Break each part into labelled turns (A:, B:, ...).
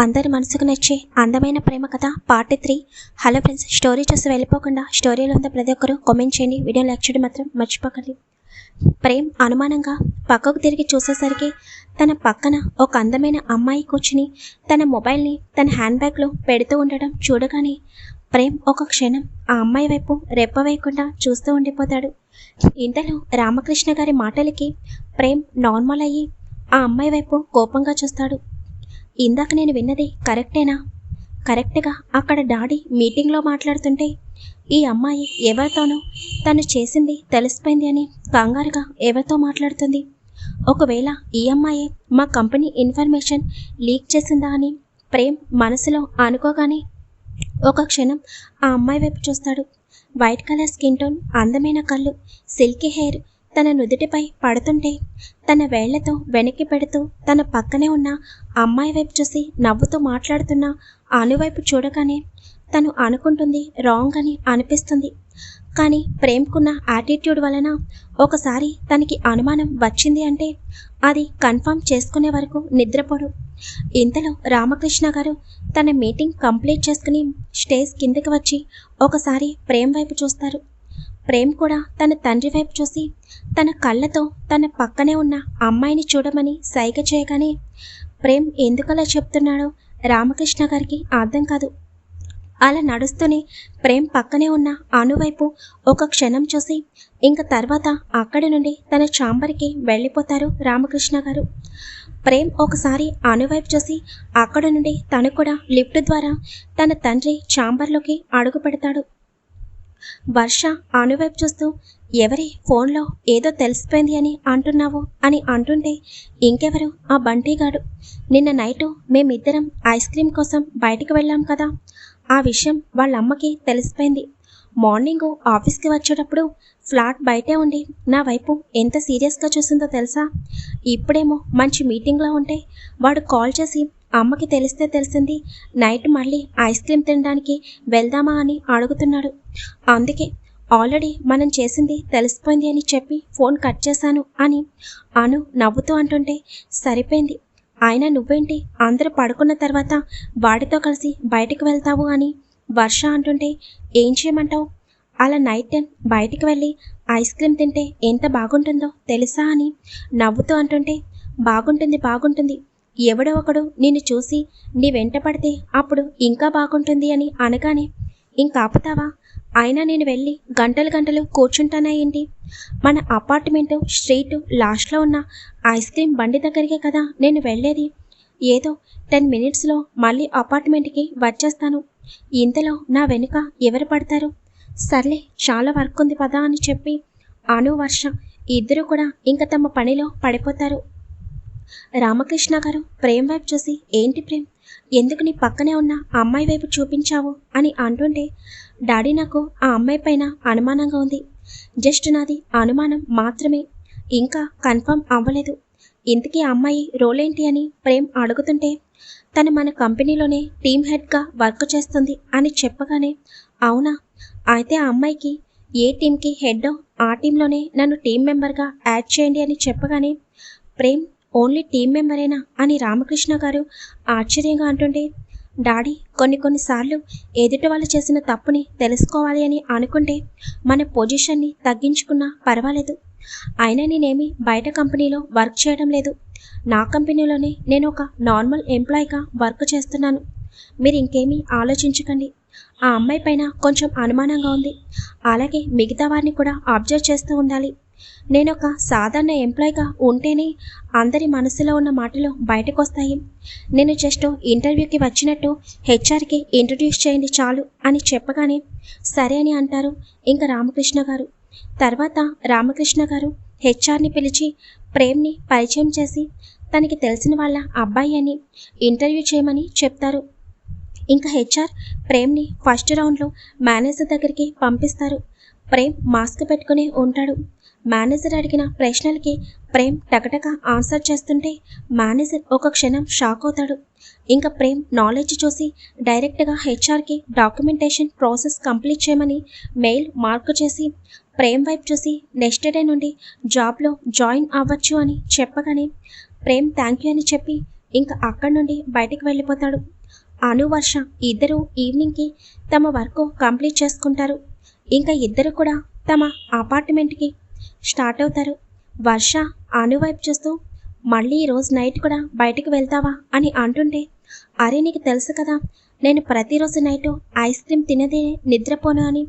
A: అందరి మనసుకు నచ్చే అందమైన ప్రేమ కథ part three hello friends story చూసి వెళ్ళిపోకుండా స్టోరీలో ఉన్న ప్రతి ఒక్కరూ కామెంట్ చేయండి. వీడియో లైక్ చేయడం మాత్రం మర్చిపోకండి. ప్రేమ్ అనుమానంగా పక్కకు తిరిగి చూసేసరికి తన పక్కన ఒక అందమైన అమ్మాయి కూర్చుని తన మొబైల్ని తన హ్యాండ్ బ్యాగ్లో పెడుతూ ఉండడం చూడగానే ప్రేమ్ ఒక క్షణం ఆ అమ్మాయి వైపు రెప్ప వేయకుండా చూస్తూ ఉండిపోతాడు. ఇంతలో రామకృష్ణ గారి మాటలకి ప్రేమ్ నార్మల్ అయ్యి ఆ అమ్మాయి వైపు కోపంగా చూస్తాడు. ఇందాక నేను విన్నది కరెక్టేనా? కరెక్ట్గా అక్కడ డాడీ మీటింగ్లో మాట్లాడుతుంటే ఈ అమ్మాయి ఎవరితోనో తను చేసింది తెలిసిపోయింది అని కంగారుగా ఎవరితో మాట్లాడుతుంది? ఒకవేళ ఈ అమ్మాయే మా కంపెనీ ఇన్ఫర్మేషన్ లీక్ చేసిందా అని ప్రేమ్ మనసులో అనుకోగానే ఒక క్షణం ఆ అమ్మాయి వైపు చూస్తాడు. వైట్ కలర్ స్కిన్ టోన్ అందమైన కళ్ళు సిల్కీ హెయిర్ తన నుదుటిపై పడుతుంటే తన వేళ్ళతో వెనక్కి పెడుతూ తన పక్కనే ఉన్న అమ్మాయి వైపు చూసి నవ్వుతూ మాట్లాడుతున్న అనువైపు చూడగానే తను అనుకుంటుంది రాంగ్ అని అనిపిస్తుంది. కానీ ప్రేమ్కున్న యాటిట్యూడ్ వలన ఒకసారి తనకి అనుమానం వచ్చింది అంటే అది కన్ఫర్మ్ చేసుకునే వరకు నిద్రపోడు. ఇంతలో రామకృష్ణ గారు తన మీటింగ్ కంప్లీట్ చేసుకుని స్టేజ్ కిందకి వచ్చి ఒకసారి ప్రేమ్ వైపు చూస్తారు. ప్రేమ్ కూడా తన తండ్రి వైపు చూసి తన కళ్ళతో తన పక్కనే ఉన్న అమ్మాయిని చూడమని సైగ చేయగానే ప్రేమ్ ఎందుకలా చెప్తున్నాడో రామకృష్ణ గారికి అర్థం కాదు. అలా నడుస్తూనే ప్రేమ్ పక్కనే ఉన్న అనువైపు ఒక క్షణం చూసి ఇంక తర్వాత అక్కడి నుండి తన చాంబర్కి వెళ్ళిపోతారు రామకృష్ణ గారు. ప్రేమ్ ఒకసారి అనువైపు చూసి అక్కడ నుండి తను కూడా లిఫ్ట్ ద్వారా తన తండ్రి చాంబర్లోకి అడుగు పెడతాడు. వర్ష అనువైపు చూస్తూ ఎవరి ఫోన్లో ఏదో తెలిసిపోయింది అని అంటున్నావు అని అంటుంటే ఇంకెవరు ఆ బంటీగాడు? నిన్న నైటు మేమిద్దరం ఐస్ క్రీమ్ కోసం బయటికి వెళ్ళాం కదా. ఆ విషయం వాళ్ళ అమ్మకి తెలిసిపోయింది. మార్నింగ్ ఆఫీస్కి వచ్చేటప్పుడు ఫ్లాట్ బయటే ఉండి నా వైపు ఎంత సీరియస్గా చూసిందో తెలుసా? ఇప్పుడేమో మంచి మీటింగ్లో ఉంటే వాడు కాల్ చేసి అమ్మకి తెలిస్తే తెలిసింది. నైట్ మళ్ళీ ఐస్ క్రీమ్ తినడానికి వెళ్దామా అని అడుగుతున్నాడు. అందుకే ఆల్రెడీ మనం చేసింది తెలిసిపోయింది అని చెప్పి ఫోన్ కట్ చేశాను అని అను నవ్వుతూ అంటుంటే సరిపోయింది. ఆయన నువ్వేంటి? అందరూ పడుకున్న తర్వాత వాడితో కలిసి బయటికి వెళ్తావు అని వర్ష అంటుంటే ఏం చేయమంటావు? అలా నైట్ టైం బయటికి వెళ్ళి ఐస్ క్రీమ్ తింటే ఎంత బాగుంటుందో తెలుసా అని నవ్వుతూ అంటుంటే బాగుంటుంది బాగుంటుంది. ఎవడో ఒకడు నిన్ను చూసి నీ వెంట పడితే అప్పుడు ఇంకా బాగుంటుంది అని అనగానే ఇంకాపుతావా అయినా నేను వెళ్ళి గంటలు గంటలు కూర్చుంటానా ఏంటి మన అపార్ట్మెంటు స్ట్రీటు లాస్ట్లో ఉన్న ఐస్ క్రీమ్ బండి దగ్గరికే కదా నేను వెళ్ళేది. ఏదో టెన్ మినిట్స్లో మళ్ళీ అపార్ట్మెంట్కి వచ్చేస్తాను. ఇంతలో నా వెనుక ఎవరు పడతారు? సర్లే చాలా వర్క్ ఉంది పదా అని చెప్పి అను వర్ష ఇద్దరు కూడా ఇంకా తమ పనిలో పడిపోతారు. రామకృష్ణ గారు ప్రేమ్ వైపు చూసి ఏంటి ప్రేమ్? ఎందుకు నీ పక్కనే ఉన్న అమ్మాయి వైపు చూపించావు? అని అంటుంటే డాడీ నాకు ఆ అమ్మాయి పైన అనుమానంగా ఉంది. జస్ట్ నాది అనుమానం మాత్రమే. ఇంకా కన్ఫర్మ్ అవ్వలేదు. ఇంతకీ ఆ అమ్మాయి రోల్ ఏంటి అని ప్రేమ్ అడుగుతుంటే తను మన కంపెనీలోనే టీమ్ హెడ్గా వర్క్ చేస్తుంది అని చెప్పగానే అవునా? అయితే ఆ అమ్మాయికి ఏ టీంకి హెడ్ ఆ టీంలోనే నన్ను టీం మెంబర్గా యాడ్ చేయండి అని చెప్పగానే ప్రేమ్ ఓన్లీ టీం మెంబరేనా? అని రామకృష్ణ గారు ఆశ్చర్యంగా అంటుంటే డాడీ కొన్ని కొన్నిసార్లు ఎదుటి వాళ్ళు చేసిన తప్పుని తెలుసుకోవాలి అని అనుకుంటే మన పొజిషన్ని తగ్గించుకున్నా పర్వాలేదు. అయినా నేనేమి బయట కంపెనీలో వర్క్ చేయడం లేదు. నా కంపెనీలోనే నేను ఒక నార్మల్ ఎంప్లాయీగా వర్క్ చేస్తున్నాను. మీరు ఇంకేమీ ఆలోచించకండి. ఆ అమ్మాయి పైన కొంచెం అనుమానంగా ఉంది. అలాగే మిగతా వారిని కూడా అబ్జర్వ్ చేస్తూ ఉండాలి. నేను ఒక సాధారణ ఎంప్లాయీగా ఉంటేనే అందరి మనసులో ఉన్న మాటలు బయటకు వస్తాయి నేను జస్ట్ ఇంటర్వ్యూకి వచ్చినట్టు హెచ్ఆర్కి ఇంట్రడ్యూస్ చేయండి చాలు అని చెప్పగానే సరే అని అంటారు ఇంకా రామకృష్ణ గారు. తర్వాత రామకృష్ణ గారు హెచ్ఆర్ని పిలిచి ప్రేమ్ని పరిచయం చేసి తనకి తెలిసిన వాళ్ళ అబ్బాయి అని ఇంటర్వ్యూ చేయమని చెప్తారు. ఇంకా హెచ్ఆర్ ప్రేమ్ని ఫస్ట్ రౌండ్లో మేనేజర్ దగ్గరికి పంపిస్తారు. ప్రేమ్ మాస్క్ పెట్టుకుని ఉంటాడు. మేనేజర్ అడిగిన ప్రశ్నలకి ప్రేమ్ టకటక ఆన్సర్ చేస్తుంటే మేనేజర్ ఒక క్షణం షాక్ అవుతాడు. ఇంకా ప్రేమ్ నాలెడ్జ్ చూసి డైరెక్ట్గా హెచ్ఆర్కి డాక్యుమెంటేషన్ ప్రాసెస్ కంప్లీట్ చేయమని మెయిల్ మార్క్ చేసి ప్రేమ్ వైపు చూసి నెక్స్ట్ డే నుండి జాబ్లో జాయిన్ అవ్వచ్చు అని చెప్పగానే ప్రేమ్ థ్యాంక్ యూ అని చెప్పి ఇంకా అక్కడి నుండి బయటికి వెళ్ళిపోతాడు. అను వర్ష ఇద్దరూ ఈవినింగ్కి తమ వర్క్ కంప్లీట్ చేసుకుంటారు. ఇంకా ఇద్దరు కూడా తమ అపార్ట్మెంట్కి స్టార్ట్ అవుతారు. వర్ష అను వైపు చూస్తూ మళ్ళీ ఈరోజు రోజు నైట్ కూడా బయటికి వెళ్తావా అని అంటుంటే అరే నీకు తెలుసు కదా నేను ప్రతిరోజు నైట్ ఐస్ క్రీమ్ తినదే నిద్రపోను అని.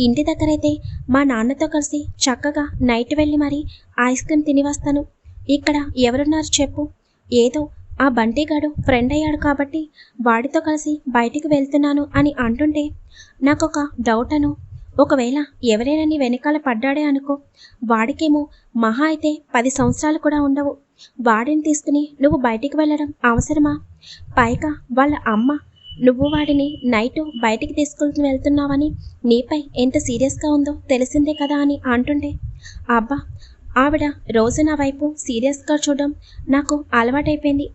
A: ఇంటి దగ్గరైతే మా నాన్నతో కలిసి చక్కగా నైట్ వెళ్ళి మరి ఐస్ క్రీమ్ తిని వస్తాను. ఇక్కడ ఎవరున్నారు చెప్పు. ఏదో ఆ బంటిగాడు ఫ్రెండ్ అయ్యాడు కాబట్టి వాడితో కలిసి బయటికి వెళ్తున్నాను అని అంటుంటే నాకు ఒక డౌట్ అను. ఒకవేళ ఎవరైనా నీ వెనకాల పడ్డాడే అనుకో వాడికేమో మహా అయితే పది సంవత్సరాలు కూడా ఉండవు. వాడిని తీసుకుని నువ్వు బయటికి వెళ్ళడం అవసరమా? పైగా వాళ్ళ అమ్మ నువ్వు వాడిని నైట్ బయటికి తీసుకుని వెళ్తున్నావని నీపై ఎంత సీరియస్గా ఉందో తెలిసిందే కదా అని అంటుండే అబ్బా ఆవిడ రోజు నా వైపు సీరియస్గా చూడడం నాకు అలవాటైపోయింది.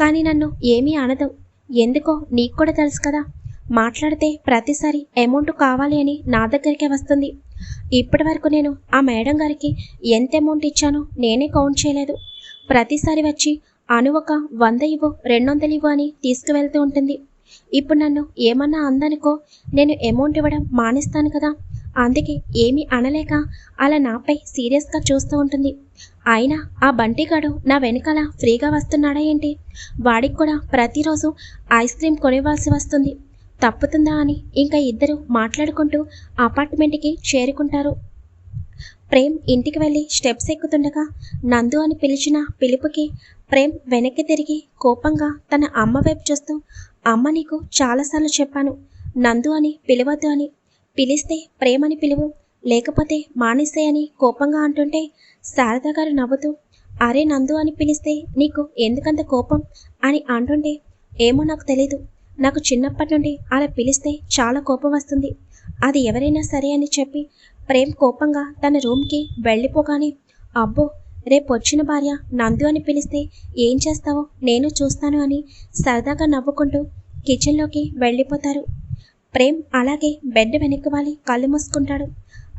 A: కానీ నన్ను ఏమీ అనదు. ఎందుకో నీకు కూడా తెలుసు కదా మాట్లాడితే ప్రతిసారి అమౌంట్ కావాలి అని నా దగ్గరికే వస్తుంది. ఇప్పటి వరకు నేను ఆ మేడం గారికి ఎంత అమౌంట్ ఇచ్చానో నేనే కౌంట్ చేయలేదు. ప్రతిసారి వచ్చి అను ఒక వంద ఇవ్వు రెండు వందలు ఇవ్వు అని తీసుకువెళ్తూ ఉంటుంది. ఇప్పుడు నన్ను ఏమన్నా అందనుకో నేను అమౌంట్ ఇవ్వడం మానేస్తాను కదా. అందుకే ఏమీ అనలేక అలా నాపై సీరియస్గా చూస్తూ ఉంటుంది. అయినా ఆ బంటిగాడు నా వెనకాల ఫ్రీగా వస్తున్నాడా ఏంటి? వాడికి కూడా ప్రతిరోజు ఐస్ క్రీమ్ కొనివ్వాల్సి వస్తుంది. తప్పుతుందా అని ఇంకా ఇద్దరు మాట్లాడుకుంటూ అపార్ట్మెంట్కి చేరుకుంటారు. ప్రేమ్ ఇంటికి వెళ్ళి స్టెప్స్ ఎక్కుతుండగా నందు అని పిలిచిన పిలుపుకి ప్రేమ్ వెనక్కి తిరిగి కోపంగా తన అమ్మ వైపు చూస్తూ అమ్మ నీకు చాలాసార్లు చెప్పాను. నందు అని పిలవద్దు అని. పిలిస్తే ప్రేమని పిలువు. లేకపోతే మానేస్తే అని కోపంగా అంటుంటే శారద గారు నవ్వుతూ అరే నందు అని పిలిస్తే నీకు ఎందుకంత కోపం? అని అంటుంటే ఏమో నాకు తెలీదు. నాకు చిన్నప్పటి నుండి అలా పిలిస్తే చాలా కోపం వస్తుంది. అది ఎవరైనా సరే అని చెప్పి ప్రేమ్ కోపంగా తన రూమ్కి వెళ్ళిపోగానే అబ్బో రేపు వచ్చిన భార్య నందు అని పిలిస్తే ఏం చేస్తావో నేను చూస్తాను అని సరదాగా నవ్వుకుంటూ కిచెన్లోకి వెళ్ళిపోతారు. ప్రేమ్ అలాగే బెడ్ వెనక్కి వాలి కళ్ళు మూసుకుంటాడు.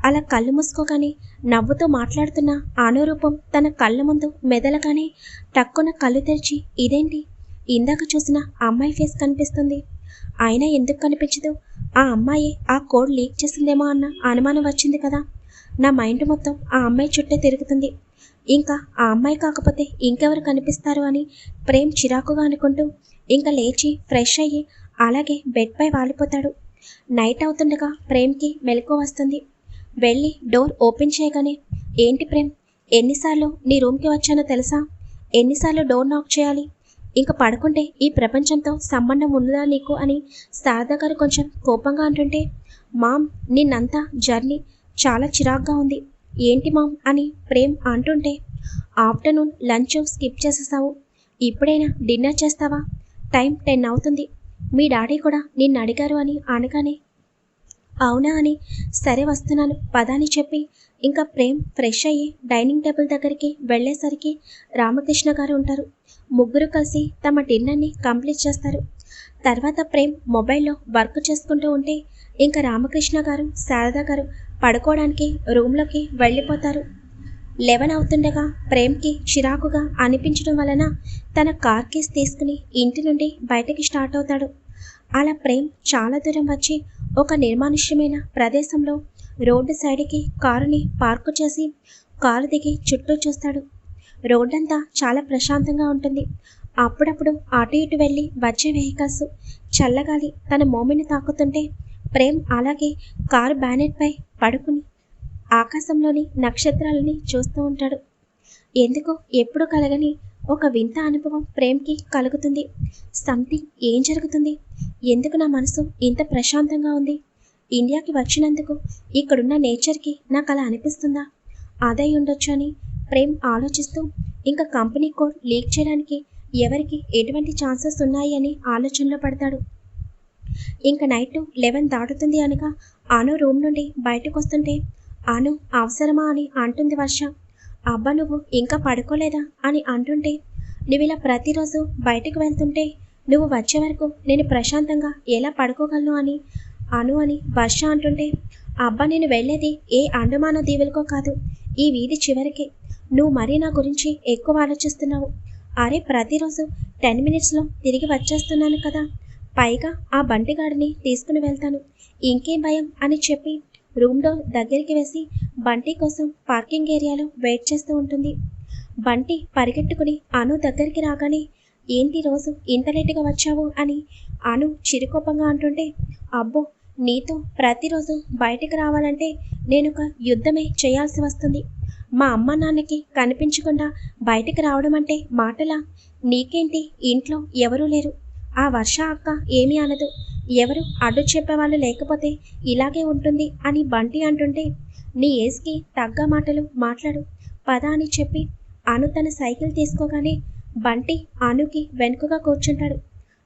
A: అలా కళ్ళు మూసుకోగానే నవ్వుతూ మాట్లాడుతున్న ఆనురూపం తన కళ్ళ ముందు మెదలగానే టక్కున కళ్ళు తెరిచి ఇదేంటి? ఇందాక చూసిన అమ్మాయి ఫేస్ కనిపిస్తుంది. అయినా ఎందుకు కనిపించదు? ఆ అమ్మాయి ఆ కోడ్ లీక్ చేసిందేమో అన్న అనుమానం వచ్చింది కదా. నా మైండ్ మొత్తం ఆ అమ్మాయి చుట్టే తిరుగుతుంది. ఇంకా ఆ అమ్మాయి కాకపోతే ఇంకెవరు కనిపిస్తారు అని ప్రేమ్ చిరాకుగా అనుకుంటూ ఇంకా లేచి ఫ్రెష్ అయ్యి అలాగే బెడ్పై వాలిపోతాడు. నైట్ అవుతుండగా ప్రేమ్కి మెలకు వస్తుంది. వెళ్ళి డోర్ ఓపెన్ చేయగానే ఏంటి ప్రేమ్? ఎన్నిసార్లు నీ రూమ్కి వచ్చానో తెలుసా? ఎన్నిసార్లు డోర్ నాక్ చేయాలి? ఇంక పడుకుంటే ఈ ప్రపంచంతో సంబంధం ఉందా నీకు అని శారదా గారు కొంచెం కోపంగా అంటుంటే మామ్ నిన్నంతా జర్నీ చాలా చిరాగ్గా ఉంది. ఏంటి మామ్? అని ప్రేమ్ అంటుంటే ఆఫ్టర్నూన్ లంచ్ స్కిప్ చేసేసావు. ఇప్పుడైనా డిన్నర్ చేస్తావా? టైం టెన్ అవుతుంది. మీ డాడీ కూడా నిన్ను అడిగారు అని అనగానే అవునా అని సరే వస్తున్నాను. పదాని చెప్పి ఇంకా ప్రేమ్ ఫ్రెష్ అయ్యి డైనింగ్ టేబుల్ దగ్గరికి వెళ్ళేసరికి రామకృష్ణ గారు ఉంటారు. ముగ్గురు కలిసి తమ డిన్నర్ని కంప్లీట్ చేస్తారు. తర్వాత ప్రేమ్ మొబైల్లో వర్క్ చేసుకుంటూ ఉంటే ఇంకా రామకృష్ణ గారు శారద గారు పడుకోవడానికి రూమ్లోకి వెళ్ళిపోతారు. లెవెన్ అవుతుండగా ప్రేమ్కి చిరాకుగా అనిపించడం వలన తన కార్ కేస్ తీసుకుని ఇంటి నుండి బయటకి స్టార్ట్ అవుతాడు. అలా ప్రేమ్ చాలా దూరం వచ్చి ఒక నిర్మానుష్యమైన ప్రదేశంలో రోడ్డు సైడ్కి కారుని పార్కు చేసి కారు దిగి చుట్టూ చూస్తాడు. రోడ్డంతా చాలా ప్రశాంతంగా ఉంటుంది. అప్పుడప్పుడు అటు ఇటు వెళ్ళి వచ్చే వెహికల్స్ చల్లగాలి తన మోమిని తాకుతుంటే ప్రేమ్ అలాగే కారు బ్యానెట్పై పడుకుని ఆకాశంలోని నక్షత్రాలని చూస్తూ ఉంటాడు. ఎందుకో ఎప్పుడు కలగని ఒక వింత అనుభవం ప్రేమ్కి కలుగుతుంది. సంథింగ్ ఏం జరుగుతుంది? ఎందుకు నా మనసు ఇంత ప్రశాంతంగా ఉంది? ఇండియాకి వచ్చినందుకు ఇక్కడున్న నేచర్కి నాకు అలా అనిపిస్తుందా? అదే ఉండొచ్చు అని ప్రేమ్ ఆలోచిస్తూ ఇంకా కంపెనీ కోడ్ లీక్ చేయడానికి ఎవరికి ఎటువంటి ఛాన్సెస్ ఉన్నాయి అని ఆలోచనలో పడతాడు. ఇంకా నైట్ లెవెన్ దాటుతుంది అనగా అను రూమ్ నుండి బయటకు వస్తుంటే అను అవసరమా అని అంటుంది వర్ష. అబ్బా నువ్వు ఇంకా పడుకోలేదా? అని అంటుంటే నువ్వు ఇలా ప్రతిరోజు బయటకు వెళ్తుంటే నువ్వు వచ్చే వరకు నేను ప్రశాంతంగా ఎలా పడుకోగలను? అని అను అని వర్ష అంటుంటే అబ్బా నేను వెళ్ళేది ఏ అండమాన దీవులకో కాదు ఈ వీధి చివరికి. నువ్వు మరీ నా గురించి ఎక్కువ ఆలోచిస్తున్నావు. అరే ప్రతిరోజు టెన్ మినిట్స్లో తిరిగి వచ్చేస్తున్నాను కదా. పైగా ఆ బంటిగాడిని తీసుకుని వెళ్తాను. ఇంకేం భయం అని చెప్పి రూమ్ డోర్ దగ్గరికి వేసి బంటి కోసం పార్కింగ్ ఏరియాలో వెయిట్ చేస్తూ ఉంటుంది. బంటి పరిగెట్టుకుని అను దగ్గరికి రాగానే ఏంటి రోజు ఇంత లేటుగా వచ్చావు? అని అను చిరుకోపంగా అంటుంటే అబ్బో నీతో ప్రతిరోజు బయటికి రావాలంటే నేను ఒక యుద్ధమే చేయాల్సి వస్తుంది. మా అమ్మ నాన్నకి కనిపించకుండా బయటికి రావడం అంటే మాటలా? నీకేంటి? ఇంట్లో ఎవరూ లేరు. ఆ వర్ష అక్క ఏమీ అనదు. ఎవరు అడ్డు చెప్పేవాళ్ళు లేకపోతే ఇలాగే ఉంటుంది అని బంటి అంటుంటే నీ ఏజ్కి తగ్గ మాటలు మాట్లాడు. పద అని చెప్పి అను తన సైకిల్ తీసుకోగానే బంటి అనుకి వెనుకగా కూర్చుంటాడు.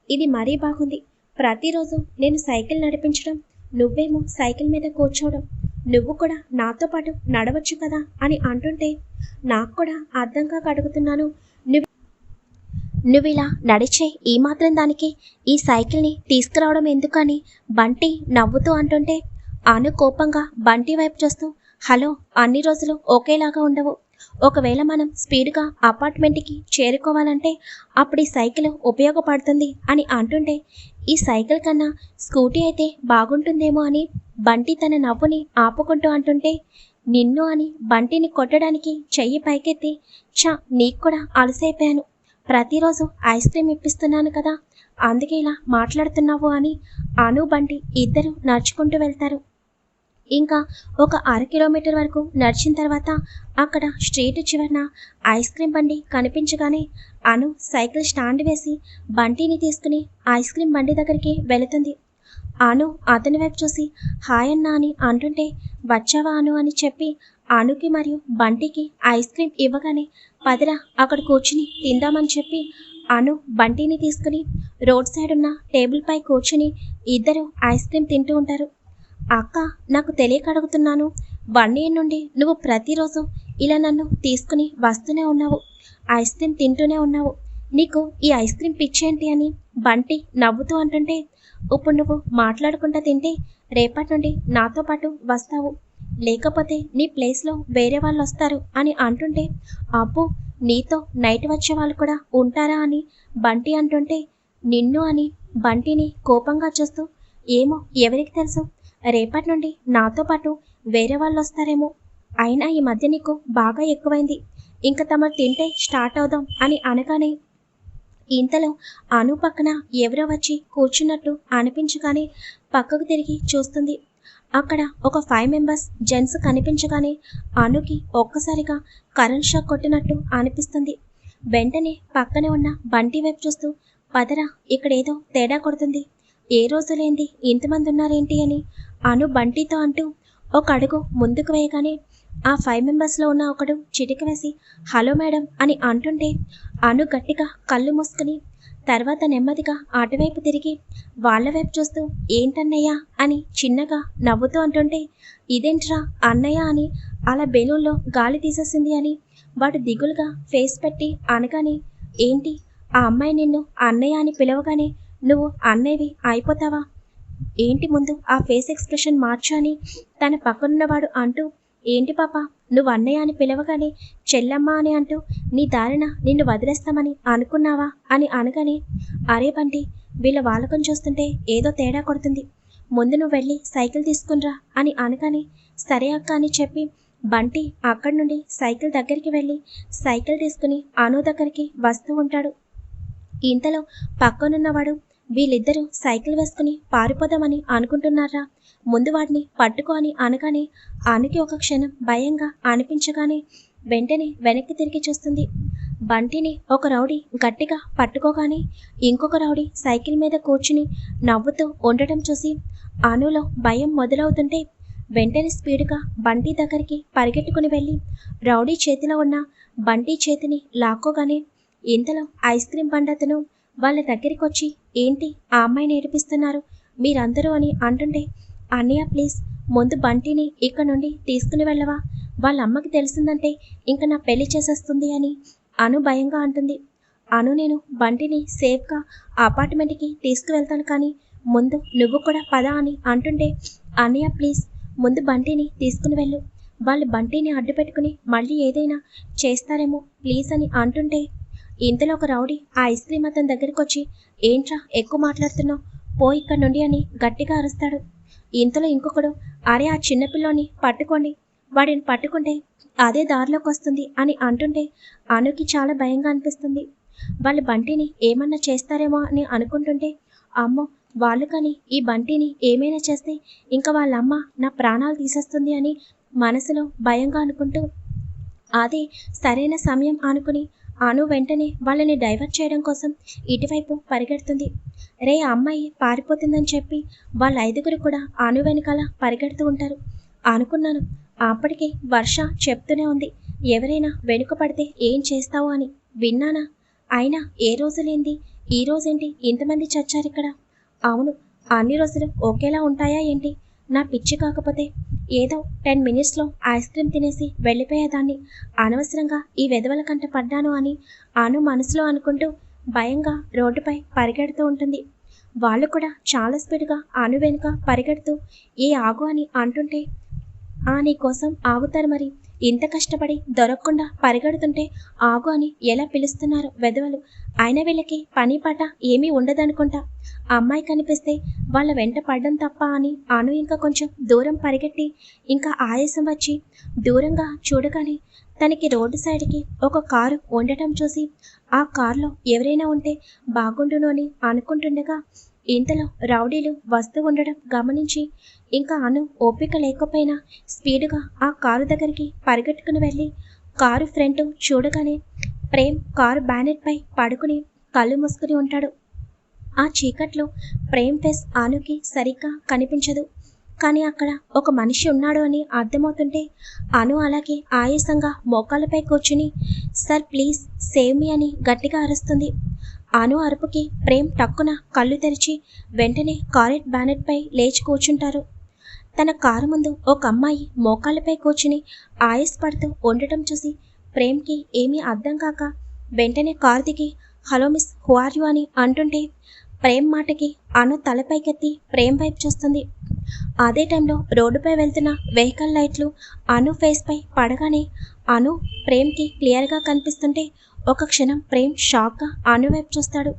A: ఇది మరీ బాగుంది. ప్రతిరోజు నేను సైకిల్ నడిపించడం నువ్వేమో సైకిల్ మీద కూర్చోవడం నువ్వు కూడా నాతో పాటు నడవచ్చు కదా అని అంటుంటే నాకు కూడా అర్థం కాక అడుగుతున్నాను నువ్వు నువ్వు ఇలా నడిచే ఈ మాత్రం దానికి ఈ సైకిల్ని తీసుకురావడం ఎందుకని బంటి నవ్వుతూ అంటుంటే అను కోపంగా బంటి వైపు చూస్తూ హలో అన్ని రోజులు ఒకేలాగా ఉండవు. ఒకవేళ మనం స్పీడ్గా అపార్ట్మెంట్కి చేరుకోవాలంటే అప్పుడు ఈ సైకిల్ ఉపయోగపడుతుంది అని అంటుంటే ఈ సైకిల్ కన్నా స్కూటీ అయితే బాగుంటుందేమో అని బంటి తన నవ్వుని ఆపుకుంటూ అంటుంటే నిన్ను అని బంటిని కొట్టడానికి చెయ్యి పైకెత్తి చా నీకు కూడా అలసైపోయాను. ప్రతిరోజు ఐస్ క్రీమ్ ఇప్పిస్తున్నాను కదా అందుకే ఇలా మాట్లాడుతున్నావు అని అను బంటి ఇద్దరు నడుచుకుంటూ వెళ్తారు. ఇంకా ఒక అర కిలోమీటర్ వరకు నడిచిన తర్వాత అక్కడ స్ట్రీట్ చివరన ఐస్ క్రీమ్ బండి కనిపించగానే అను సైకిల్ స్టాండ్ వేసి బంటిని తీసుకుని ఐస్ క్రీమ్ బండి దగ్గరికి వెళుతుంది. అను అతని వైపు చూసి హాయ్ అన్నా అని అంటుంటే వచ్చావా అను అని చెప్పి అనుకి మరియు బంటికి ఐస్ క్రీమ్ ఇవ్వగానే పదిరా అక్కడ కూర్చుని తిందామని చెప్పి అను బంటిని తీసుకుని రోడ్ సైడ్ ఉన్న టేబుల్ పై కూర్చుని ఇద్దరు ఐస్ క్రీమ్ తింటూ ఉంటారు. అక్క నాకు తెలియక అడుగుతున్నాను వన్ ఇయర్ నుండి నువ్వు ప్రతిరోజు ఇలా నన్ను తీసుకుని వస్తూనే ఉన్నావు. ఐస్ క్రీమ్ తింటూనే ఉన్నావు. నీకు ఈ ఐస్ క్రీమ్ పిచ్చేంటి అని బంటి నవ్వుతూ అంటుంటే ఇప్పుడు నువ్వు మాట్లాడుకుంటా తింటే రేపటి నుండి నాతో పాటు వస్తావు. లేకపోతే నీ ప్లేస్లో వేరే వాళ్ళు వస్తారు అని అంటుంటే అబ్బో నీతో నైట్ వచ్చే వాళ్ళు కూడా ఉంటారా అని బంటి అంటుంటే నిన్ను అని బంటిని కోపంగా చూస్తూ ఏమో ఎవరికి తెలుసు? రేపటి నుండి నాతో పాటు వేరే వాళ్ళు వస్తారేమో అయినా ఈ మధ్య నీకు బాగా ఎక్కువైంది. ఇంక తమరు తింటే స్టార్ట్ అవుదాం అని అనగానే ఇంతలో అను పక్కన ఎవరో వచ్చి కూర్చున్నట్టు అనిపించగానే పక్కకు తిరిగి చూస్తుంది. అక్కడ ఒక ఫైవ్ మెంబర్స్ జెంట్స్ కనిపించగానే అనుకి ఒక్కసారిగా కరెంట్ షాక్ కొట్టినట్టు అనిపిస్తుంది. వెంటనే పక్కనే ఉన్న బంటి వైపు చూస్తూ పదరా ఇక్కడేదో తేడా కొడుతుంది. ఏ రోజులేంది? ఇంతమంది ఉన్నారేంటి అని అను బంటితో అంటూ ఒక అడుగు ముందుకు వేయగానే ఆ ఫైవ్ మెంబర్స్లో ఉన్న ఒకడు చిటిక వేసి హలో మేడం అని అంటుంటే అను గట్టిగా కళ్ళు మూసుకుని తర్వాత నెమ్మదిగా అటువైపు తిరిగి వాళ్ళ వైపు చూస్తూ ఏంటన్నయ్య? అని చిన్నగా నవ్వుతూ అంటుంటే ఇదేంట్రా అన్నయ్య అని అలా బెలూన్లో గాలి తీసేసింది అని వాడు దిగులుగా ఫేస్ పెట్టి అనగానే ఏంటి? ఆ అమ్మాయి నిన్ను అన్నయ్య అని పిలవగానే నువ్వు అన్నయ్యవి అయిపోతావా? ఏంటి ముందు ఆ ఫేస్ ఎక్స్ప్రెషన్ మార్చు అని తన పక్కనున్నవాడు అంటూ ఏంటి పాప నువ్వు అన్నయ్య అని పిలవగానే చెల్లమ్మ అని అంటూ నీ దారిన నిన్ను వదిలేస్తామని అనుకున్నావా అని అనగానే అరే బండి వీళ్ళ వాలకం చూస్తుంటే ఏదో తేడా కొడుతుంది. ముందు నువ్వు వెళ్ళి సైకిల్ తీసుకునిరా అని అనగానే సరే అక్క అని చెప్పి బంటి అక్కడి నుండి సైకిల్ దగ్గరికి వెళ్ళి సైకిల్ తీసుకుని అను దగ్గరికి వస్తూ ఉంటాడు. ఇంతలో పక్కనున్నవాడు వీళ్ళిద్దరూ సైకిల్ వేసుకుని పారిపోదామని అనుకుంటున్నారా? ముందు వాడిని పట్టుకో అని అనగానే ఆనకి ఒక క్షణం భయంగా అనిపించగానే వెంటనే వెనక్కి తిరిగి చూస్తుంది. బంటిని ఒక రౌడీ గట్టిగా పట్టుకోగానే ఇంకొక రౌడీ సైకిల్ మీద కూర్చుని నవ్వుతూ ఉండటం చూసి అనులో భయం మొదలవుతుంటే వెంటనే స్పీడ్గా బంటి దగ్గరికి పరిగెట్టుకుని వెళ్ళి రౌడీ చేతిలో ఉన్న బంటి చేతిని లాక్కోగానే ఇంతలో ఐస్ క్రీమ్ బండతను వాళ్ళ దగ్గరికి వచ్చి ఏంటి? ఆ అమ్మాయిని ఏడిపిస్తున్నారు మీరందరూ అని అంటుంటే అన్నయ్య ప్లీజ్ ముందు బంటిని ఇక్కడ నుండి తీసుకుని వెళ్ళవా? వాళ్ళ అమ్మకి తెలిసిందంటే ఇంక నా పెళ్ళి చేసేస్తుంది అని అను భయంగా అంటుంది. అను నేను బంటిని సేఫ్గా అపార్ట్మెంట్కి తీసుకువెళ్తాను కానీ ముందు నువ్వు కూడా పదా అని అంటుంటే అన్నయ్య ప్లీజ్ ముందు బంటిని తీసుకుని వెళ్ళు. వాళ్ళు బంటిని అడ్డు పెట్టుకుని మళ్ళీ ఏదైనా చేస్తారేమో ప్లీజ్ అని అంటుంటే ఇంతలో ఒక రౌడీ ఆ ఐస్ క్రీమ్ అతని దగ్గరికి వచ్చి ఏంట్రా ఎక్కువ మాట్లాడుతున్నావు? పో ఇక్కడ నుండి అని గట్టిగా అరుస్తాడు. ఇంతలో ఇంకొకడు అరే ఆ చిన్నపిల్లోని పట్టుకోండి. వాడిని పట్టుకుంటే అదే దారిలోకి వస్తుంది అని అంటుంటే అనుకి చాలా భయంగా అనిపిస్తుంది. వాళ్ళు బంటిని ఏమన్నా చేస్తారేమో అని అనుకుంటుంటే అమ్మో వాళ్ళు కానీ ఈ బంటిని ఏమైనా చేస్తే ఇంకా వాళ్ళ అమ్మ నా ప్రాణాలు తీసేస్తుంది అని మనసులో భయంగా అనుకుంటూ అదే సరైన సమయం అనుకుని అను వెంటనే వాళ్ళని డైవర్ట్ చేయడం కోసం ఇటువైపు పరిగెడుతుంది. రే అమ్మాయి పారిపోతుందని చెప్పి వాళ్ళ ఐదుగురు కూడా అను వెనకాల పరిగెడుతూ ఉంటారు. అనుకున్నాను. అప్పటికే వర్ష చెప్తూనే ఉంది. ఎవరైనా వెనుక పడితే ఏం చేస్తావు అని విన్నానా? అయినా ఏ రోజు లేంది ఈ రోజేంటి ఇంతమంది చచ్చారు ఇక్కడ అవును. అన్ని రోజులు ఒకేలా ఉంటాయా ఏంటి? నా పిచ్చి కాకపోతే ఏదో టెన్ మినిట్స్లో ఐస్ క్రీమ్ తినేసి వెళ్ళిపోయేదాన్ని. అనవసరంగా ఈ వెధవల కంట పడ్డాను అని అను మనసులో అనుకుంటూ భయంగా రోడ్డుపై పరిగెడుతూ ఉంటుంది. వాళ్ళు కూడా చాలా స్పీడ్గా అను వెనుక పరిగెడుతూ ఏ ఆగు అని అంటుంటే ఆ నీ కోసం ఆగుతారు మరి. ఇంత కష్టపడి దొరకకుండా పరిగెడుతుంటే ఆగు అని ఎలా పిలుస్తున్నారు వెధవలు? అయిన వీళ్ళకి పని పాట ఏమీ ఉండదనుకుంటా. అమ్మాయి కనిపిస్తే వాళ్ళ వెంట పడ్డం తప్ప అని అను ఇంకా కొంచెం దూరం పరిగెట్టి ఇంకా ఆయాసం వచ్చి దూరంగా చూడగానే తనకి రోడ్డు సైడ్కి ఒక కారు ఉండటం చూసి ఆ కారులో ఎవరైనా ఉంటే బాగుండును అని అనుకుంటుండగా ఇంతలో రౌడీలు వస్తూ ఉండడం గమనించి ఇంకా అను ఓపిక లేకపోయినా స్పీడుగా ఆ కారు దగ్గరికి పరిగెట్టుకుని వెళ్ళి కారు ఫ్రంట్ చూడగానే ప్రేమ్ కారు బ్యానెట్పై పడుకుని కళ్ళు మూసుకుని ఉంటాడు. ఆ చీకట్లో ప్రేమ్ ఫేస్ ఆనుకి సరిగ్గా కనిపించదు. కానీ అక్కడ ఒక మనిషి ఉన్నాడు అని అర్థమవుతుంటే అను అలాగే ఆయాసంగా మోకాళ్ళపై కూర్చుని సార్ ప్లీజ్ సేవ్ మీ అని గట్టిగా అరుస్తుంది. అను అరుపుకి ప్రేమ్ టక్కున కళ్ళు తెరిచి వెంటనే కారెట్ బ్యానెట్పై లేచి కూర్చుంటారు. తన కారు ముందు ఒక అమ్మాయి మోకాళ్ళపై కూర్చుని ఆయాసపడుతూ ఉండటం చూసి ప్రేమ్కి ఏమీ అర్థం కాక వెంటనే కారు దిగి hello miss who are you? అని అంటుంటే ప్రేమ్ మాటకి అను తలపైకెత్తి ప్రేమ్ వైపు చూస్తుంది. అదే టైంలో రోడ్డుపై వెళ్తున్న వెహికల్ లైట్లు అను ఫేస్పై పడగానే అను ప్రేమ్కి క్లియర్గా కనిపిస్తుంటే ఒక క్షణం ప్రేమ్ షాక్గా అను వైపు చూస్తాడు.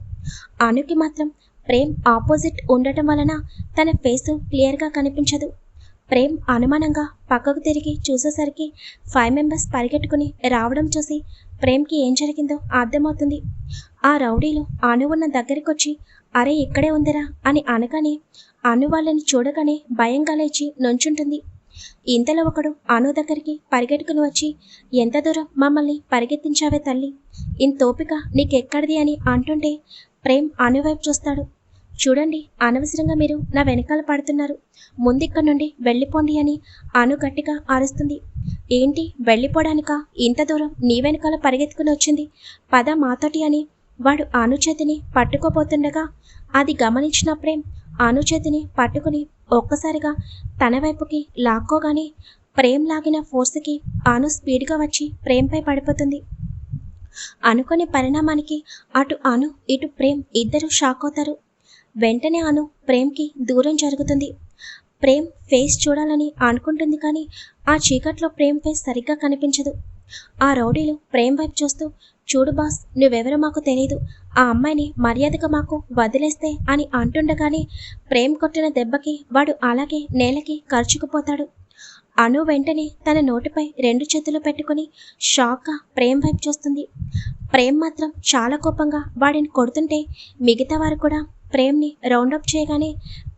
A: అనుకి మాత్రం ప్రేమ్ ఆపోజిట్ ఉండటం వలన తన ఫేస్ క్లియర్గా కనిపించదు. ప్రేమ్ అనుమానంగా పక్కకు తిరిగి చూసేసరికి ఫైవ్ మెంబర్స్ పరిగెట్టుకుని రావడం చూసి ప్రేమ్కి ఏం జరిగిందో అర్థమవుతుంది. ఆ రౌడీలు అను ఉన్న దగ్గరికి వచ్చి అరే ఇక్కడే ఉందిరా అని అనగానే అను వాళ్ళని చూడగానే భయంగా లేచి నుంచుంటుంది. ఇంతలో ఒకడు అను దగ్గరికి పరిగెట్టుకుని వచ్చి ఎంత దూరం మమ్మల్ని పరిగెత్తించావే తల్లి? ఇంతోపిక నీకెక్కడిది అని అంటుంటే ప్రేమ్ అను వైపు చూస్తాడు. చూడండి అనవసరంగా మీరు నా వెనకాల పడుతున్నారు. ముందిక్కడి నుండి వెళ్ళిపోండి అని అను గట్టిగా అరుస్తుంది. ఏంటి వెళ్ళిపోవడానికా ఇంత దూరం నీ వెనకాల పరిగెత్తుకుని వచ్చింది? పద మాతోటి అని వాడు అను చేతిని పట్టుకోపోతుండగా అది గమనించిన ప్రేమ్ అను చేతిని పట్టుకుని ఒక్కసారిగా తన వైపుకి లాక్కోగానే ప్రేమ్ లాగిన ఫోర్స్కి అను స్పీడ్గా వచ్చి ప్రేమ్పై పడిపోతుంది. అనుకునే పరిణామానికి అటు అను ఇటు ప్రేమ్ ఇద్దరు షాక్ అవుతారు. వెంటనే అను ప్రేమ్కి దూరం జరుగుతుంది. ప్రేమ్ ఫేస్ చూడాలని అనుకుంటుంది కానీ ఆ చీకట్లో ప్రేమ్ ఫేస్ సరిగ్గా కనిపించదు. ఆ రౌడీలు ప్రేమ్ వైపు చూస్తూ చూడు బాస్ నువ్వెవరో మాకు తెలియదు ఆ అమ్మాయిని మర్యాదగా మాకు వదిలేస్తే అని అంటుండగానే ప్రేమ్ కొట్టిన దెబ్బకి వాడు అలాగే నేలకి ఖర్చుకుపోతాడు అను వెంటనే తన నోటిపై రెండు చేతులు పెట్టుకుని షాక్గా ప్రేమ్ వైపు చూస్తుంది. ప్రేమ్ మాత్రం చాలా కోపంగా వాడిని కొడుతుంటే మిగతా వారు కూడా ప్రేమ్ని రౌండప్ చేయగానే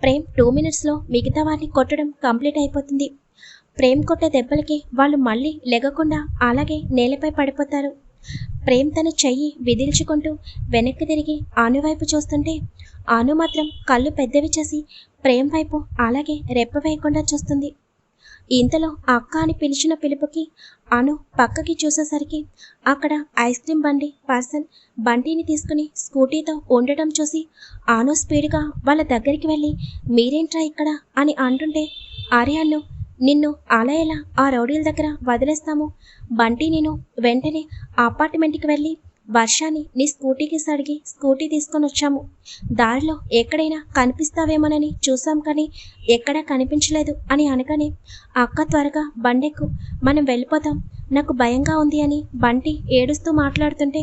A: ప్రేమ్ టూ మినిట్స్లో మిగతా వారిని కొట్టడం కంప్లీట్ అయిపోతుంది. ప్రేమ్ కొట్టే దెబ్బలకి వాళ్ళు మళ్ళీ లెగకుండా అలాగే నేలపై పడిపోతారు. ప్రేమ్ తన చెయ్యి విదిల్చుకుంటూ వెనక్కి తిరిగి ఆనువైపు చూస్తుంటే ఆను మాత్రం కళ్ళు పెద్దవి చేసి ప్రేమ్ వైపు అలాగే రెప్ప వేయకుండా చూస్తుంది. ఇంతలో అక్క అని పిలిచిన పిలుపుకి అను పక్కకి చూసేసరికి అక్కడ ఐస్ క్రీమ్ బండి పర్సన్ బండిని తీసుకుని స్కూటీతో ఉండటం చూసి అను స్పీడ్గా వాళ్ళ దగ్గరికి వెళ్ళి మీరేంట్రా ఇక్కడ? అని అంటుంటే అరే అన్ను నిన్ను అలా ఎలా ఆ రౌడీల దగ్గర వదిలేస్తాము. బంటి నేను వెంటనే అపార్ట్మెంట్కి వెళ్ళి వర్షాన్ని నీ స్కూటీకి సడిగి స్కూటీ తీసుకొని వచ్చాము. దారిలో ఎక్కడైనా కనిపిస్తావేమోనని చూసాం కానీ ఎక్కడా కనిపించలేదు అని అనగానే అక్క త్వరగా బండెక్కు మనం వెళ్ళిపోతాం నాకు భయంగా ఉంది అని బంటి ఏడుస్తూ మాట్లాడుతుంటే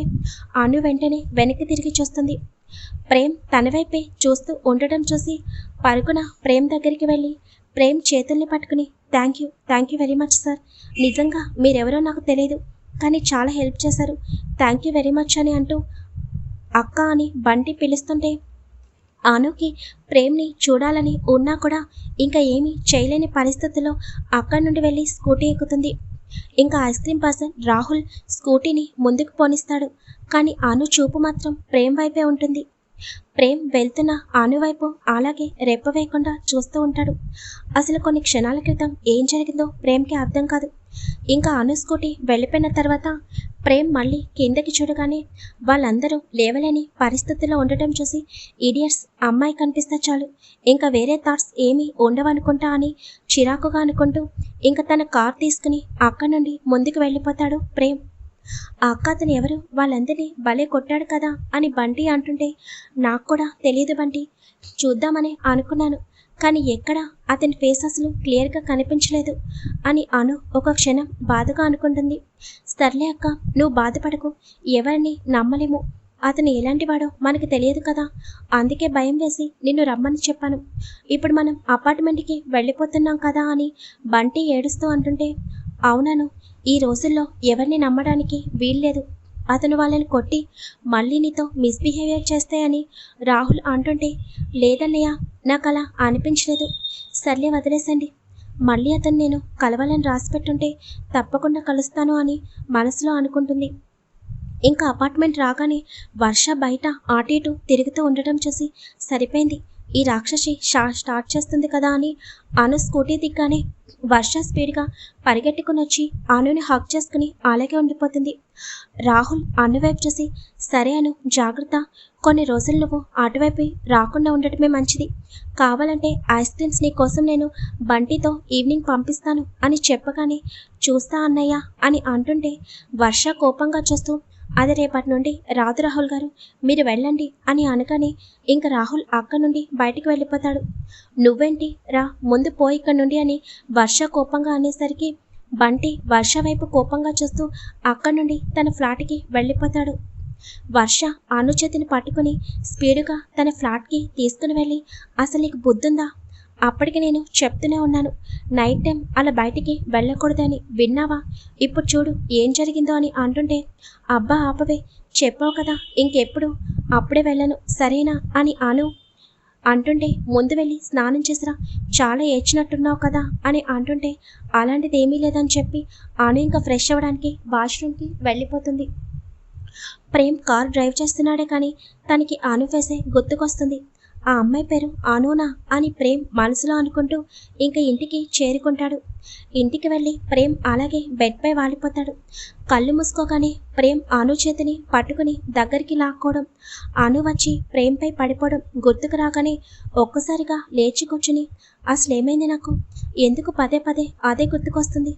A: అను వెంటనే వెనక్కి తిరిగి చూస్తుంది. ప్రేమ్ తన వైపే చూస్తూ ఉండటం చూసి పరుగున ప్రేమ్ దగ్గరికి వెళ్ళి ప్రేమ్ చేతుల్ని పట్టుకుని thank you thank you very much sir. నిజంగా మీరెవరో నాకు తెలియదు కానీ చాలా హెల్ప్ చేశారు. థ్యాంక్ యూ వెరీ మచ్ అని అంటూ అక్క అని బంటి పిలుస్తుంటే ఆనుకి ప్రేమ్ని చూడాలని ఉన్నా కూడా ఇంకా ఏమీ చేయలేని పరిస్థితుల్లో అక్కడి నుండి వెళ్ళి స్కూటీ ఎక్కుతుంది. ఇంకా ఐస్ క్రీమ్ పర్సన్ రాహుల్ స్కూటీని ముందుకు పోనిస్తాడు కానీ అను చూపు మాత్రం ప్రేమ్ వైపే ఉంటుంది. ప్రేమ్ వెళ్తున్న ఆనువైపు అలాగే రెప్ప వేయకుండా చూస్తూ ఉంటాడు. అసలు కొన్ని క్షణాల క్రితం ఏం జరిగిందో ప్రేమ్కి అర్థం కాదు. ఇంకా అను స్కూటీ వెళ్ళిపోయిన తర్వాత ప్రేమ్ మళ్ళీ కిందకి చూడగానే వాళ్ళందరూ లేవలేని పరిస్థితుల్లో ఉండటం చూసి ఇడియట్స్ అమ్మాయి కనిపిస్తే చాలు. ఇంకా వేరే థాట్స్ ఏమీ ఉండవనుకుంటా అని చిరాకుగా అనుకుంటూ ఇంకా తన కార్ తీసుకుని అక్కడి నుండి ముందుకు వెళ్ళిపోతాడు ప్రేమ్. ఆ అక్క అతను ఎవరు? వాళ్ళందరినీ భలే కొట్టాడు కదా అని బంటి అంటుంటే నాకు కూడా తెలియదు బంటి. చూద్దామని అనుకున్నాను కానీ ఎక్కడ అతని ఫేస్ అసలు క్లియర్గా కనిపించలేదు అని అను ఒక క్షణం బాధగా అనుకుంటుంది. సర్లే అక్క నువ్వు బాధపడకు ఎవరిని నమ్మలేము. అతను ఎలాంటివాడో మనకు తెలియదు కదా అందుకే భయం వేసి నిన్ను రమ్మని చెప్పాను. ఇప్పుడు మనం అపార్ట్మెంట్కి వెళ్ళిపోతున్నాం కదా అని బంటి ఏడుస్తూ అంటుంటే అవునను ఈ రోజుల్లో ఎవరిని నమ్మడానికి వీల్లేదు. అతను వాళ్ళని కొట్టి మళ్ళీ నీతో మిస్బిహేవియర్ చేస్తాయని రాహుల్ అంటుంటే లేదన్నయ్య నాకు అలా అనిపించలేదు. సర్లే వదిలేసండి. మళ్ళీ అతను నేను కలవాలని రాసిపెట్టుంటే తప్పకుండా కలుస్తాను అని మనసులో అనుకుంటుంది. ఇంకా అపార్ట్మెంట్ రాగానే వర్ష బయట అటు ఇటు తిరుగుతూ ఉండటం చూసి సరిపోయింది. ఈ రాక్షసి షా స్టార్ట్ చేస్తుంది కదా అని అను స్కూటీ దిగ్గానే వర్ష స్పీడ్గా పరిగెట్టుకుని వచ్చి అనుని హక్ చేసుకుని అలాగే ఉండిపోతుంది. రాహుల్ అను వైపు చూసి సరే అను జాగ్రత్త. కొన్ని రోజులు నువ్వు అటువైపు రాకుండా ఉండటమే మంచిది. కావాలంటే ఐస్ క్రీమ్స్ నీ కోసం నేను బంటితో ఈవినింగ్ పంపిస్తాను అని చెప్పగానే చూస్తా అన్నయ్య అని అంటుంటే వర్ష కోపంగా చూస్తూ అది రేపటి నుండి రాదు రాహుల్ గారు. మీరు వెళ్ళండి అని అనగానే ఇంక రాహుల్ అక్కడి నుండి బయటికి వెళ్ళిపోతాడు. నువ్వేంటి? రా ముందు పో ఇక్కడి నుండి అని వర్ష కోపంగా అనేసరికి బంటి వర్ష వైపు కోపంగా చూస్తూ అక్కడి నుండి తన ఫ్లాట్కి వెళ్ళిపోతాడు. వర్ష అనుచేతిని పట్టుకుని స్పీడుగా తన ఫ్లాట్కి తీసుకుని వెళ్ళి అసలు నీకు బుద్ధుందా? అప్పటికి నేను చెప్తూనే ఉన్నాను. నైట్ టైం అలా బయటికి వెళ్ళకూడదని విన్నావా? ఇప్పుడు చూడు ఏం జరిగిందో అని అంటుంటే అబ్బా ఆపవే చెప్పావు కదా ఇంకెప్పుడు? అప్పుడే వెళ్ళను సరేనా అని అను. అంటుంటే ముందు వెళ్ళి స్నానం చేసిరా చాలా ఏడ్చినట్టున్నావు కదా అని అంటుంటే అలాంటిది ఏమీ లేదని చెప్పి అను ఇంకా ఫ్రెష్ అవ్వడానికి వాష్రూమ్కి వెళ్ళిపోతుంది. ప్రేమ్ కార్ డ్రైవ్ చేస్తున్నాడే కానీ తనకి అను ఫేసే గుర్తుకొస్తుంది. ఆ అమ్మాయి పేరు ఆనూనా అని ప్రేమ్ మనసులో అనుకుంటూ ఇంకా ఇంటికి చేరుకుంటాడు. ఇంటికి వెళ్ళి ప్రేమ్ అలాగే బెడ్పై వాలిపోతాడు. కళ్ళు మూసుకోగానే ప్రేమ్ అను చేతిని పట్టుకుని దగ్గరికి లాక్కోవడం. అను వచ్చి ప్రేమ్పై పడిపోవడం గుర్తుకు రాగానే ఒక్కసారిగా లేచి కూర్చుని అసలు ఏమైంది నాకు? ఎందుకు పదే పదే అదే గుర్తుకొస్తుంది?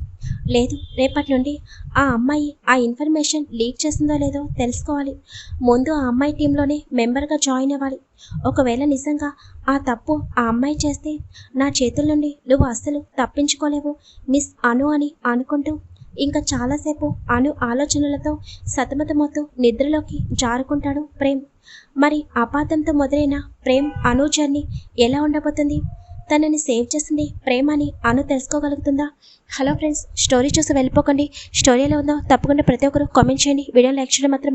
A: లేదు రేపటి నుండి ఆ అమ్మాయి ఆ ఇన్ఫర్మేషన్ లీక్ చేసిందో లేదో తెలుసుకోవాలి. ముందు ఆ అమ్మాయి టీంలోనే మెంబర్గా జాయిన్ అవ్వాలి. ఒకవేళ నిజంగా ఆ తప్పు ఆ అమ్మాయి చేస్తే నా చేతుల నుండి నువ్వు అస్సలు తప్పించుకోలేవు మిస్ అను అని అనుకుంటూ ఇంకా చాలాసేపు అను ఆలోచనలతో సతమతమవుతూ నిద్రలోకి జారుకుంటాడు ప్రేమ్. మరి అపాతంతో మొదలైన ప్రేమ్ అను జర్నీ ఎలా ఉండబోతుంది? తనని సేవ్ చేసింది ప్రేమ అని అను తెలుసుకోగలుగుతుందా? హలో ఫ్రెండ్స్ స్టోరీ చూసి వెళ్ళిపోకండి. స్టోరీ ఉందో తప్పకుండా ప్రతి ఒక్కరు కామెంట్ చేయండి. వీడియో లైక్ చేయడం మాత్రం